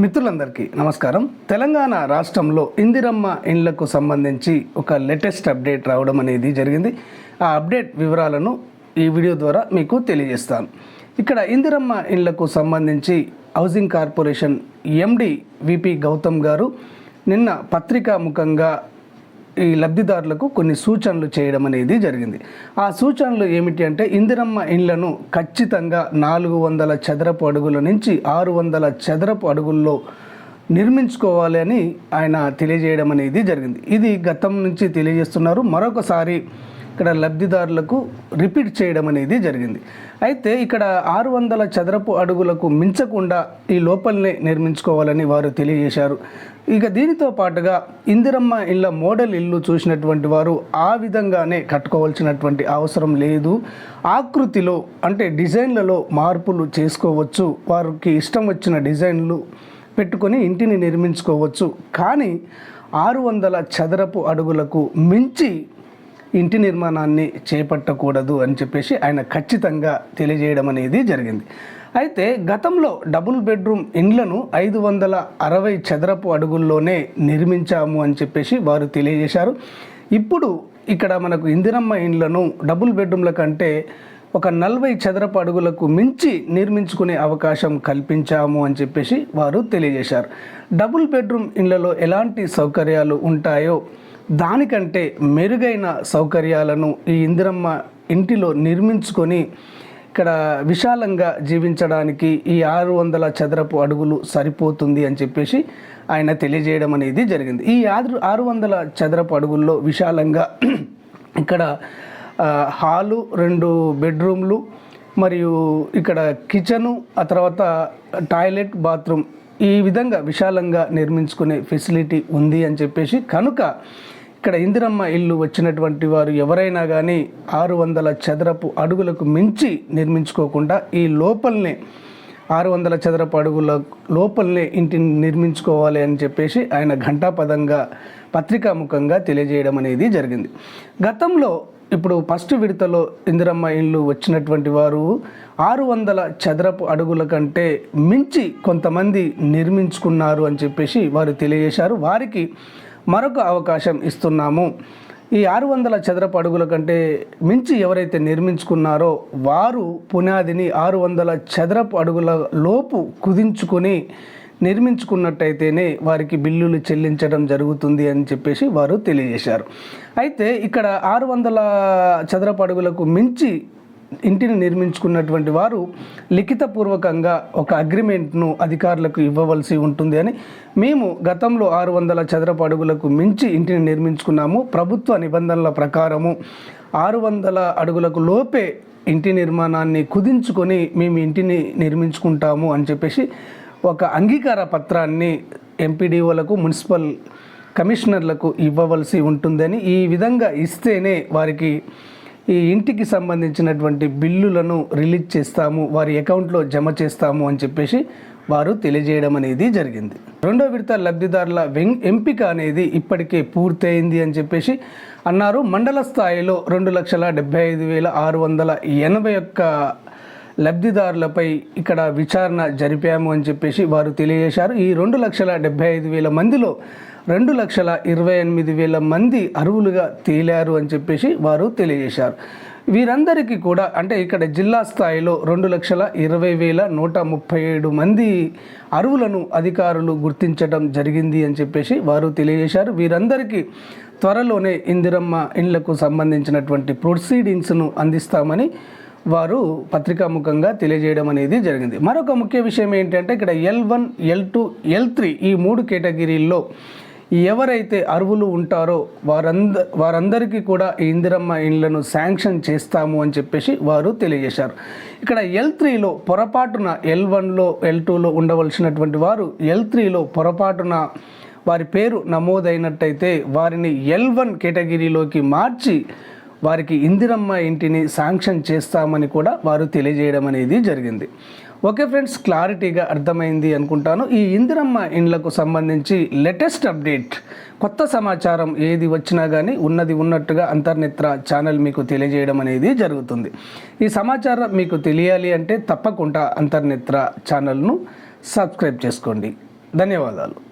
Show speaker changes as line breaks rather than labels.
మిత్రులందరికీ నమస్కారం. తెలంగాణ రాష్ట్రంలో ఇందిరమ్మ ఇండ్లకు సంబంధించి ఒక లేటెస్ట్ అప్డేట్ రావడం అనేది జరిగింది. ఆ అప్డేట్ వివరాలను ఈ వీడియో ద్వారా మీకు తెలియజేస్తాను. ఇక్కడ ఇందిరమ్మ ఇండ్లకు సంబంధించి housing corporation MD VP Gautam garu నిన్న పత్రికా ముఖంగా ఈ లబ్ధిదారులకు కొన్ని సూచనలు చేయడం అనేది జరిగింది. ఆ సూచనలు ఏమిటి అంటే ఇందిరమ్మ ఇండ్లను ఖచ్చితంగా నాలుగు వందల చదరపు అడుగుల నుంచి ఆరు వందల చదరపు అడుగుల్లో నిర్మించుకోవాలి అని ఆయన తెలియజేయడం అనేది జరిగింది. ఇది గతం నుంచి తెలియజేస్తున్నారు. మరొకసారి ఇక్కడ లబ్ధిదారులకు రిపీట్ చేయడం అనేది జరిగింది. అయితే ఇక్కడ ఆరు వందల చదరపు అడుగులకు మించకుండా ఈ లోపలనే నిర్మించుకోవాలని వారు తెలియజేశారు. ఇక దీనితో పాటుగా ఇందిరమ్మ ఇళ్ళ మోడల్ ఇల్లు చూసినటువంటి వారు ఆ విధంగానే కట్టుకోవాల్సినటువంటి అవసరం లేదు. ఆకృతిలో అంటే డిజైన్లలో మార్పులు చేసుకోవచ్చు. వారికి ఇష్టం వచ్చిన డిజైన్లు పెట్టుకొని ఇంటిని నిర్మించుకోవచ్చు. కానీ ఆరు వందల చదరపు అడుగులకు మించి ఇంటి నిర్మాణాన్ని చేపట్టకూడదు అని చెప్పేసి ఆయన ఖచ్చితంగా తెలియజేయడం అనేది జరిగింది. అయితే గతంలో డబుల్ బెడ్రూమ్ ఇండ్లను ఐదు వందల అరవై చదరపు అడుగుల్లోనే నిర్మించాము అని చెప్పేసి వారు తెలియజేశారు. ఇప్పుడు ఇక్కడ మనకు ఇందిరమ్మ ఇండ్లను డబుల్ బెడ్రూమ్ల కంటే ఒక నలభై చదరపు అడుగులకు మించి నిర్మించుకునే అవకాశం కల్పించాము అని చెప్పేసి వారు తెలియజేశారు. డబుల్ బెడ్రూమ్ ఇళ్ళలో ఎలాంటి సౌకర్యాలు ఉంటాయో దానికంటే మెరుగైన సౌకర్యాలను ఈ ఇందిరమ్మ ఇంటిలో నిర్మించుకొని ఇక్కడ విశాలంగా జీవించడానికి ఈ ఆరు వందల చదరపు అడుగులు సరిపోతుంది అని చెప్పేసి ఆయన తెలియజేయడం అనేది జరిగింది. ఈ ఆరు ఆరు వందల చదరపు అడుగుల్లో విశాలంగా ఇక్కడ హాలు రెండు బెడ్రూమ్లు మరియు ఇక్కడ కిచెను ఆ తర్వాత టాయిలెట్ బాత్రూమ్ ఈ విధంగా విశాలంగా నిర్మించుకునే ఫెసిలిటీ ఉంది అని చెప్పేసి కనుక ఇక్కడ ఇందిరమ్మ ఇల్లు వచ్చినటువంటి వారు ఎవరైనా కానీ ఆరు వందల చదరపు అడుగులకు మించి నిర్మించుకోకుండా ఈ లోపలనే ఆరు వందల చదరపు అడుగుల లోపలనే ఇంటిని నిర్మించుకోవాలి అని చెప్పేసి ఆయన ఘంటాపదంగా పత్రికాముఖంగా తెలియజేయడం అనేది జరిగింది. గతంలో ఇప్పుడు ఫస్ట్ విడతలో ఇందిరమ్మ ఇల్లు వచ్చినటువంటి వారు ఆరు వందల చదరపు అడుగుల కంటే మించి కొంతమంది నిర్మించుకున్నారు అని చెప్పేసి వారు తెలియజేశారు. వారికి మరొక అవకాశం ఇస్తున్నాము. ఈ ఆరు వందల చదరపు అడుగుల కంటే మించి ఎవరైతే నిర్మించుకున్నారో వారు పునాదిని ఆరు వందల చదరపు అడుగుల లోపు కుదించుకొని నిర్మించుకున్నట్టయితేనే వారికి బిల్లులు చెల్లించడం జరుగుతుంది అని చెప్పేసి వారు తెలియజేశారు. అయితే ఇక్కడ ఆరు వందల చదరపు అడుగులకు మించి ఇంటిని నిర్మించుకున్నటువంటి వారు లిఖితపూర్వకంగా ఒక అగ్రిమెంట్ను అధికారులకు ఇవ్వవలసి ఉంటుంది అని మేము గతంలో ఆరు వందల చదరపు అడుగులకు మించి ఇంటిని నిర్మించుకున్నాము. ప్రభుత్వ నిబంధనల ప్రకారము ఆరు వందల అడుగులకు లోపే ఇంటి నిర్మాణాన్ని కుదించుకొని మేము ఇంటిని నిర్మించుకుంటాము అని చెప్పేసి ఒక అంగీకార పత్రాన్ని ఎంపీడీఓలకు మున్సిపల్ కమిషనర్లకు ఇవ్వవలసి ఉంటుందని ఈ విధంగా ఇస్తేనే వారికి ఈ ఇంటికి సంబంధించినటువంటి బిల్లులను రిలీజ్ చేస్తాము వారి అకౌంట్లో జమ చేస్తాము అని చెప్పేసి వారు తెలియజేయడం అనేది జరిగింది. రెండో విడత లబ్ధిదారుల ఎంపిక అనేది ఇప్పటికే పూర్తయింది అని చెప్పేసి అన్నారు. మండల స్థాయిలో రెండు లక్షల డెబ్బై ఐదు వేల ఆరు వందల ఎనభై ఒక్క లబ్ధిదారులపై ఇక్కడ విచారణ జరిపాము అని చెప్పేసి వారు తెలియజేశారు. ఈ రెండు లక్షల డెబ్బై ఐదు వేల మందిలో రెండు లక్షల ఇరవై ఎనిమిది వేల మంది అరువులుగా తేలారు అని చెప్పేసి వారు తెలియజేశారు. వీరందరికీ కూడా అంటే ఇక్కడ జిల్లా స్థాయిలో రెండు లక్షల ఇరవై వేల నూట ముప్పై ఏడు మంది అరువులను అధికారులు గుర్తించడం జరిగింది అని చెప్పేసి వారు తెలియజేశారు. వీరందరికీ త్వరలోనే ఇందిరమ్మ ఇండ్లకు సంబంధించినటువంటి ప్రొసీడింగ్స్ను అందిస్తామని వారు పత్రికాముఖంగా తెలియజేయడం అనేది జరిగింది. మరొక ముఖ్య విషయం ఏంటంటే ఇక్కడ L one L two L three ఈ మూడు కేటగిరీల్లో ఎవరైతే అరువులు ఉంటారో వారంద వారందరికీ కూడా ఈ ఇందిరమ్మ ఇండ్లను శాంక్షన్ చేస్తాము అని చెప్పేసి వారు తెలియజేశారు. ఇక్కడ ఎల్ త్రీలో పొరపాటున ఎల్ వన్లో ఎల్ టూలో ఉండవలసినటువంటి వారు ఎల్ త్రీలో పొరపాటున వారి పేరు నమోదైనట్టయితే వారిని ఎల్ వన్ కేటగిరీలోకి మార్చి వారికి ఇందిరమ్మ ఇంటిని శాంక్షన్ చేస్తామని కూడా వారు తెలియజేయడం అనేది జరిగింది. ఓకే ఫ్రెండ్స్ క్లారిటీగా అర్థమైంది అనుకుంటాను. ఈ ఇందిరమ్మ ఇండ్లకు సంబంధించి లేటెస్ట్ అప్డేట్ కొత్త సమాచారం ఏది వచ్చినా కానీ ఉన్నది ఉన్నట్టుగా అంతర్నేత్ర ఛానల్ మీకు తెలియజేయడం అనేది జరుగుతుంది. ఈ సమాచారం మీకు తెలియాలి అంటే తప్పకుండా అంతర్నేత్ర ఛానల్ను సబ్స్క్రైబ్ చేసుకోండి. ధన్యవాదాలు.